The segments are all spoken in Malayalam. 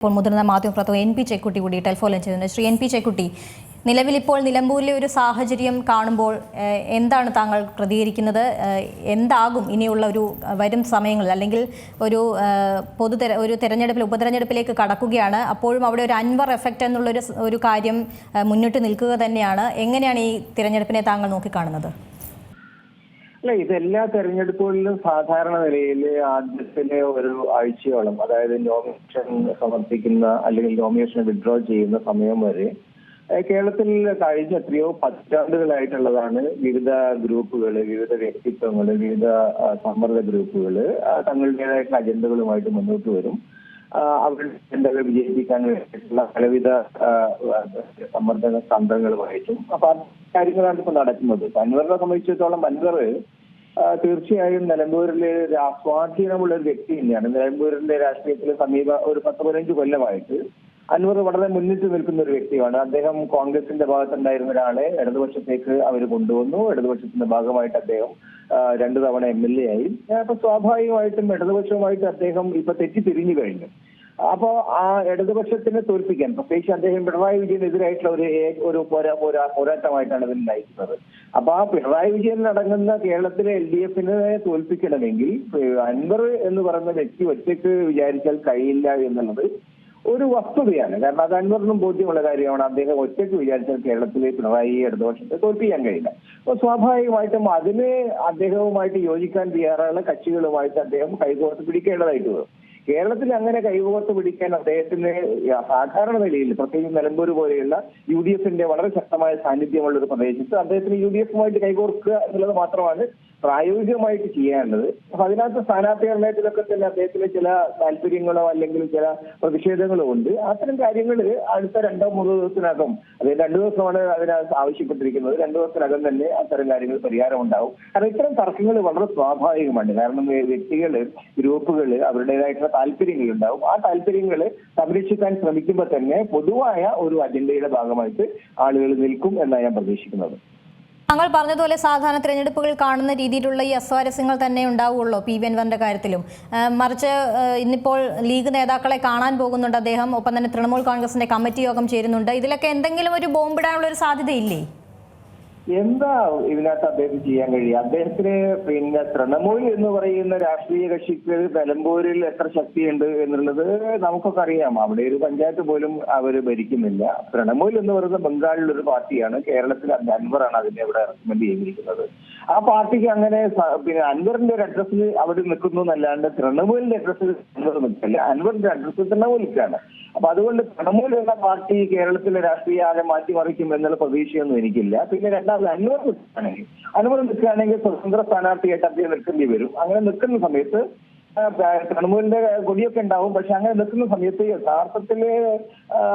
ഇപ്പോൾ മുതിർന്ന മാധ്യമപ്രവർത്തകൻ എൻ പി ചെക്കുട്ടി കൂടി ടെലിഫോണിൽ ചെയ്തിട്ടുണ്ട് ശ്രീ എൻ പി ചെക്കുട്ടി നിലവിൽ ഇപ്പോൾ നിലമ്പൂരിലെ ഒരു സാഹചര്യം കാണുമ്പോൾ എന്താണ് താങ്കൾ പ്രതികരിക്കുന്നത്? എന്താകും ഇനിയുള്ള ഒരു വരും സമയങ്ങളിൽ? അല്ലെങ്കിൽ ഒരു പൊതു ഒരു തെരഞ്ഞെടുപ്പിൽ ഉപതെരഞ്ഞെടുപ്പിലേക്ക് കടക്കുകയാണ്. അപ്പോഴും അവിടെ ഒരു അൻവർ എഫക്റ്റ് എന്നുള്ളൊരു ഒരു കാര്യം മുന്നിട്ട് നിൽക്കുക തന്നെയാണ്. എങ്ങനെയാണ് ഈ തിരഞ്ഞെടുപ്പിനെ താങ്കൾ നോക്കിക്കാണുന്നത്? അല്ല ഇത് എല്ലാ തെരഞ്ഞെടുപ്പുകളിലും സാധാരണ നിലയിൽ ആദ്യത്തിലെ ഒരു ആഴ്ചയോളം അതായത് നോമിനേഷൻ സമർപ്പിക്കുന്ന അല്ലെങ്കിൽ നോമിനേഷൻ വിഡ്രോ ചെയ്യുന്ന സമയം വരെ കേരളത്തിൽ കഴിഞ്ഞ എത്രയോ പതിറ്റാണ്ടുകളായിട്ടുള്ളതാണ് വിവിധ ഗ്രൂപ്പുകൾ വിവിധ വ്യക്തിത്വങ്ങൾ വിവിധ സമ്മർദ്ദ ഗ്രൂപ്പുകൾ തങ്ങളുടേതായിട്ടുള്ള അജണ്ടകളുമായിട്ട് മുന്നോട്ട് വരും. അവരുടെ അജണ്ടകൾ വിജയിപ്പിക്കാൻ വേണ്ടിയിട്ടുള്ള പലവിധ സമ്മർദ്ദ തന്ത്രങ്ങൾ വഹിച്ചു അപ്പൊ ആ കാര്യങ്ങളാണ് ഇപ്പൊ നടക്കുന്നത്. കന്നൂരിനെ സംബന്ധിച്ചിടത്തോളം മനുഷ്യർ തീർച്ചയായും നിലമ്പൂരിലെ ഒരു സ്വാധീനമുള്ള ഒരു വ്യക്തി തന്നെയാണ്. നിലമ്പൂരിന്റെ രാഷ്ട്രീയത്തിൽ സമീപ ഒരു പത്ത് പതിനഞ്ച് കൊല്ലമായിട്ട് അൻവർ വളരെ മുന്നിട്ട് നിൽക്കുന്ന ഒരു വ്യക്തിയാണ്. അദ്ദേഹം കോൺഗ്രസിന്റെ ഭാഗത്തുണ്ടായിരുന്ന ഒരാളെ ഇടതുപക്ഷത്തേക്ക് അവർ കൊണ്ടുവന്നു. ഇടതുപക്ഷത്തിന്റെ ഭാഗമായിട്ട് അദ്ദേഹം രണ്ടു തവണ എം എൽ എ ആയി. അപ്പൊ സ്വാഭാവികമായിട്ടും ഇടതുപക്ഷവുമായിട്ട് അദ്ദേഹം ഇപ്പൊ തെറ്റിത്തിരിഞ്ഞു കഴിഞ്ഞു. അപ്പോ ആ ഇടതുപക്ഷത്തിനെ തോൽപ്പിക്കാൻ പ്രത്യേകിച്ച് അദ്ദേഹം പിണറായി വിജയനെതിരായിട്ടുള്ള ഒരു ഒരു പോരാ പോരാ പോരാട്ടമായിട്ടാണ് ഇതിൽ നയിക്കുന്നത്. അപ്പൊ ആ പിണറായി വിജയൻ അടങ്ങുന്ന കേരളത്തിലെ എൽ ഡി എഫിനെ തോൽപ്പിക്കണമെങ്കിൽ അൻവർ എന്ന് പറയുന്ന വ്യക്തി ഒറ്റയ്ക്ക് വിചാരിച്ചാൽ കഴിയില്ല എന്നുള്ളത് ഒരു വസ്തുതയാണ്. കാരണം അത് അൻവറിനും ബോധ്യമുള്ള കാര്യമാണ്. അദ്ദേഹം ഒറ്റയ്ക്ക് വിചാരിച്ചാൽ കേരളത്തിലെ പിണറായി ഇടതുപക്ഷത്തെ തോൽപ്പിക്കാൻ കഴിയില്ല. അപ്പോൾ സ്വാഭാവികമായിട്ടും അതിന് അദ്ദേഹവുമായിട്ട് യോജിക്കാൻ തയ്യാറുള്ള കക്ഷികളുമായിട്ട് അദ്ദേഹം കൈകോർത്ത് പിടിക്കേണ്ടതായിട്ട് വരും. കേരളത്തിൽ അങ്ങനെ കൈകോർത്ത് പിടിക്കാൻ അദ്ദേഹത്തിന് സാധാരണ നിലയിൽ പ്രത്യേകിച്ച് നിലമ്പൂർ പോലെയുള്ള യു ഡി എഫിന്റെ വളരെ ശക്തമായ സാന്നിധ്യമുള്ള ഒരു പ്രദേശത്ത് അദ്ദേഹത്തിന് യു ഡി എഫുമായിട്ട് കൈകോർക്കുക എന്നുള്ളത് മാത്രമാണ് പ്രായോഗികമായിട്ട് ചെയ്യാനുള്ളത്. അപ്പൊ അതിനകത്ത് സ്ഥാനാർത്ഥി നിർണയത്തിലൊക്കെ തന്നെ അദ്ദേഹത്തിന് ചില താല്പര്യങ്ങളോ അല്ലെങ്കിൽ ചില പ്രതിഷേധങ്ങളോ ഉണ്ട്. അത്തരം കാര്യങ്ങൾ അടുത്ത രണ്ടോ മൂന്നോ ദിവസത്തിനകം അതായത് രണ്ടു ദിവസമാണ് അതിനകത്ത് ആവശ്യപ്പെട്ടിരിക്കുന്നത്. രണ്ടു ദിവസത്തിനകം തന്നെ അത്തരം കാര്യങ്ങൾ പരിഹാരം ഉണ്ടാവും. കാരണം ഇത്തരം തർക്കങ്ങൾ വളരെ സ്വാഭാവികമാണ്. കാരണം വ്യക്തികൾ ഗ്രൂപ്പുകൾ അവരുടേതായിട്ടുള്ള താല്പര്യങ്ങൾ ഉണ്ടാവും ആ താല്പര്യങ്ങൾ സംരക്ഷിക്കാൻ ശ്രമിക്കുമ്പോൾ തന്നെ പൊതുവായ ഒരു അജണ്ടയുടെ ഭാഗമായിട്ട് ആളുകൾ നിൽക്കും എന്നാണ് ഞാൻ പ്രതീക്ഷിക്കുന്നത്. താങ്കൾ പറഞ്ഞതുപോലെ സാധാരണ തിരഞ്ഞെടുപ്പുകൾ കാണുന്ന രീതിയിലുള്ള ഈ അസ്വാരസ്യങ്ങൾ തന്നെ ഉണ്ടാവുള്ളൂ പി വി അൻവറിന്റെ കാര്യത്തിലും. മറിച്ച് ഇന്നിപ്പോൾ ലീഗ് നേതാക്കളെ കാണാൻ പോകുന്നുണ്ട് അദ്ദേഹം. ഒപ്പം തന്നെ തൃണമൂൽ കോൺഗ്രസിന്റെ കമ്മിറ്റി യോഗം ചേരുന്നുണ്ട്. ഇതിലൊക്കെ എന്തെങ്കിലും ഒരു ബോംബിടാനുള്ള ഒരു സാധ്യതയില്ലേ? എന്താ ഇതിനകത്ത് അദ്ദേഹത്തിന് ചെയ്യാൻ കഴിയുക? അദ്ദേഹത്തിന് പിന്നെ തൃണമൂൽ എന്ന് പറയുന്ന രാഷ്ട്രീയ കക്ഷിക്ക് നിലമ്പൂരിൽ എത്ര ശക്തിയുണ്ട് എന്നുള്ളത് നമുക്കൊക്കെ അറിയാം. അവിടെ ഒരു പഞ്ചായത്ത് പോലും അവർ ഭരിക്കുന്നില്ല. തൃണമൂൽ എന്ന് പറയുന്ന ബംഗാളിൽ ഒരു പാർട്ടിയാണ്. കേരളത്തിൽ അൻവറാണ് അതിനെ ഇവിടെ റെക്കമെൻഡ് ചെയ്തിരിക്കുന്നത്. ആ പാർട്ടിക്ക് അങ്ങനെ പിന്നെ അൻവറിന്റെ ഒരു അഡ്രസ്സിൽ അവിടെ നിൽക്കുന്നു എന്നല്ലാണ്ട് തൃണമൂലിന്റെ അഡ്രസ്സിൽ അൻവർ നിൽക്കില്ല അൻവറിന്റെ അഡ്രസ്സിൽ തൃണമൂലിക്കാണ്. അപ്പൊ അതുകൊണ്ട് എന്ന പാർട്ടി കേരളത്തിലെ രാഷ്ട്രീയ ആകെ മാറ്റിമറിക്കും എന്നുള്ള പ്രതീക്ഷയൊന്നും എനിക്കില്ല. പിന്നെ രണ്ടാമത് അനുമതി നിൽക്കുകയാണെങ്കിൽ അനുമതി നിൽക്കുകയാണെങ്കിൽ സ്വതന്ത്ര സ്ഥാനാർത്ഥിയായിട്ട് അദ്ദേഹം നിൽക്കേണ്ടി വരും. അങ്ങനെ നിൽക്കുന്ന സമയത്ത് തൃണമൂലിന്റെ കൊടിയൊക്കെ ഉണ്ടാവും. പക്ഷെ അങ്ങനെ നിൽക്കുന്ന സമയത്ത് യഥാർത്ഥത്തിൽ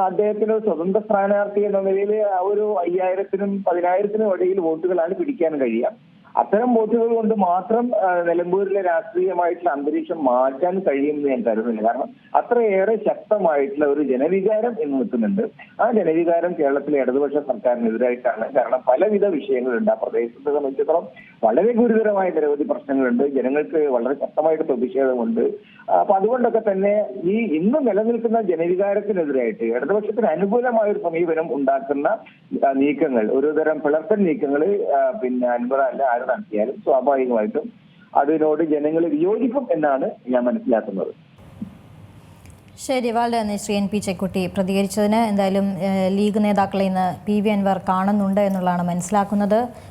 അദ്ദേഹത്തിന് സ്വതന്ത്ര സ്ഥാനാർത്ഥി എന്ന നിലയിൽ ഒരു അയ്യായിരത്തിനും പതിനായിരത്തിനും ഇടയിൽ വോട്ടുകളാണ് പിടിക്കാൻ കഴിയുക. അത്തരം വോട്ടുകൾ കൊണ്ട് മാത്രം നിലമ്പൂരിലെ രാഷ്ട്രീയമായിട്ടുള്ള അന്തരീക്ഷം മാറ്റാൻ കഴിയുമെന്ന് ഞാൻ കരുതുന്നില്ല. കാരണം അത്രയേറെ ശക്തമായിട്ടുള്ള ഒരു ജനവികാരം ഇന്ന് നിൽക്കുന്നുണ്ട്. ആ ജനവികാരം കേരളത്തിലെ ഇടതുപക്ഷ സർക്കാരിനെതിരായിട്ടാണ്. കാരണം പലവിധ വിഷയങ്ങളുണ്ട്. ആ പ്രദേശത്തെ സംബന്ധിച്ചിടത്തോളം വളരെ ഗുരുതരമായ നിരവധി പ്രശ്നങ്ങളുണ്ട്. ജനങ്ങൾക്ക് വളരെ ശക്തമായിട്ട് പ്രതിഷേധമുണ്ട്. അപ്പൊ അതുകൊണ്ടൊക്കെ തന്നെ ഈ ഇന്ന് നിലനിൽക്കുന്ന ജനവികാരത്തിനെതിരായിട്ട് ഇടതുപക്ഷത്തിന് അനുകൂലമായ ഒരു സമീപനം ഉണ്ടാക്കുന്ന നീക്കങ്ങൾ ഒരുതരം പിളർത്തൽ നീക്കങ്ങൾ പിന്നെ അൻപതല്ല ആര് നടത്തിയാലും സ്വാഭാവികമായിട്ടും അതിനോട് ജനങ്ങൾ വിയോജിക്കും എന്നാണ് ഞാൻ മനസ്സിലാക്കുന്നത്. ശരി വളരെ നന്ദി. ശ്രീ എൻ പി ചെക്കുട്ടി പ്രതികരിച്ചതിന് എന്തായാലും ലീഗ് നേതാക്കളെ ഇന്ന് പി വി അൻവർ കാണുന്നുണ്ട് എന്നുള്ളതാണ് മനസ്സിലാക്കുന്നത്.